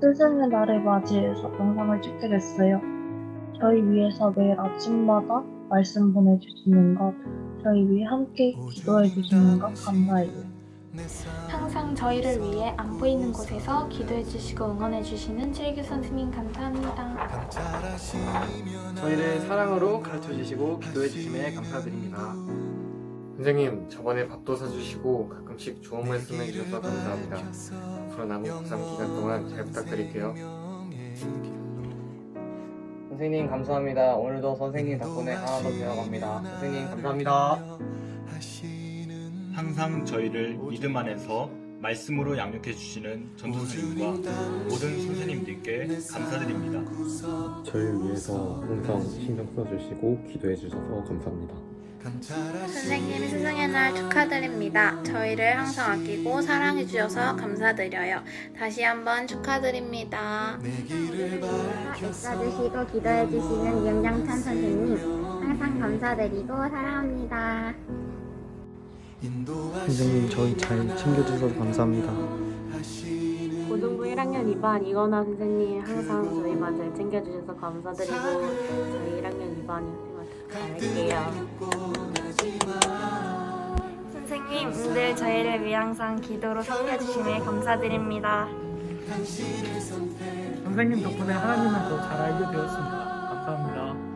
스승의 날을 맞이해서 영상을 찍게 됐어요. 저희 위해서 매일 아침마다 말씀 보내주시는 것, 저희 위해 함께 기도해주시는 것 감사해요. 항상 저희를 위해 안 보이는 곳에서 기도해 주시고 응원해 주시는 칠규 선생님 감사합니다. 저희를 사랑으로 가르쳐 주시고 기도해 주심에 감사드립니다. 선생님, 저번에 밥도 사주시고 가끔씩 좋은 말씀 해주셔서 감사합니다. 앞으로 남은 고3 기간 동안 잘 부탁드릴게요. 선생님 감사합니다. 오늘도 선생님 덕분에 하나 더 배워갑니다. 선생님 감사합니다. 항상 저희를 믿음 안에서 말씀으로 양육해 주시는 전도사님과 모든 선생님들께 감사드립니다. 저희를 위해서 항상 신경 써주시고 기도해 주셔서 감사합니다. 선생님 스승의 날 축하드립니다. 저희를 항상 아끼고 사랑해 주셔서 감사드려요. 다시 한번 축하드립니다. 있어주시고 기도해 주시는 이영장찬 선생님 항상 감사드리고 사랑합니다. 선생님 저희 잘 챙겨주셔서 감사합니다. 고등부 1학년 2반 이건아 선생님 항상 저희 반 잘 챙겨주셔서 감사드리고 저희 1학년 2반이 잘할게요. 선생님 늘 저희를 위해 항상 기도로 섬겨주심에 감사드립니다. 선생님 덕분에 하나님을 더 잘 알게 되었습니다. 감사합니다.